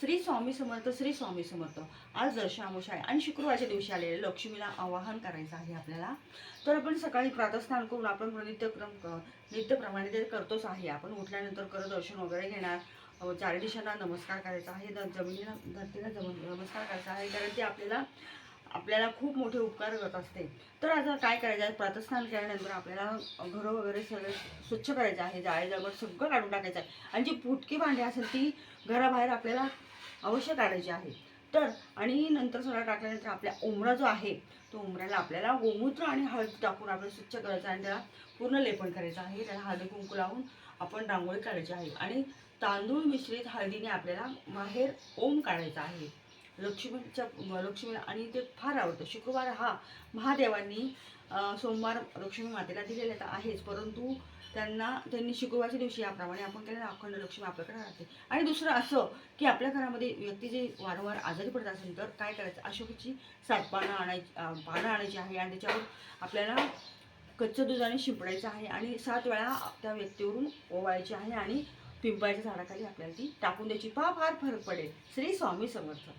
श्री स्वामी समर्थ श्री स्वामी समर्थ. आज दशामुष आहे आणि शुक्रवारच्या दिवशी आलेले लक्ष्मीला आवाहन करायचं आहे आपल्याला. तर आपण सकाळी प्रातस्नान करून आपण नित्यक्रम क- नित्यप्रमाणे ते करतोच आहे. आपण उठल्यानंतर करत दर्शन वगैरे घेणार. अ, चारी दिशांना नमस्कार करायचा आहे. जमिनीला धरतीला जम नमस्कार करायचा आहे. कारण ते आपल्याला आपल्याला खूप मोठे उपकार करत असते. तर आता काय करायचं? आहे प्रातस्नान केल्यानंतर आपल्याला घरं वगैरे सगळं स्वच्छ करायचं आहे. जाळेजवळ सगळं काढून टाकायचं आहे. आणि जी फुटकी भांडी असेल ती घराबाहेर आपल्याला अवश्य काढायची आहे. तर आणि नंतर सगळं टाकल्यानंतर आपल्या उमरा जो आहे तो उमऱ्याला आपल्याला गोमूत्र आणि हळद टाकून आपल्याला स्वच्छ करायचं आणि त्याला पूर्ण लेपन करायचं आहे. त्याला हळदी कुंकू लावून आपण रांगोळी काढायची आहे. आणि तांदूळ मिश्रित हळदीने आपल्याला बाहेर ओम काढायचा आहे. लक्ष्मीच्या लक्ष्मीला आणि ते फार आवडतं. शुक्रवार हा महादेवांनी सोमवार लक्ष्मी मातेला दिलेला तर आहेच. परंतु त्यांना त्यांनी शुक्रवारच्या दिवशी याप्रमाणे आपण केलेलं अखंड लक्ष्मी आपल्याकडे राहते. आणि दुसरं असं की आपल्या घरामध्ये व्यक्ती जे वारंवार आजारी पडत असेल तर काय करायचं? अशोकाची सात पानं आणायची पानं आणायची आहे आणि त्याच्यावर आपल्याला कच्चं दुधाने शिंपडायचं आहे आणि सात वेळा त्या व्यक्तीवरून ओवाळायची आहे आणि पिंपळाच्या झाडाखाली आपल्याला ती टाकून द्यायची. फार फार फरक पडेल. श्री स्वामी समर्थ.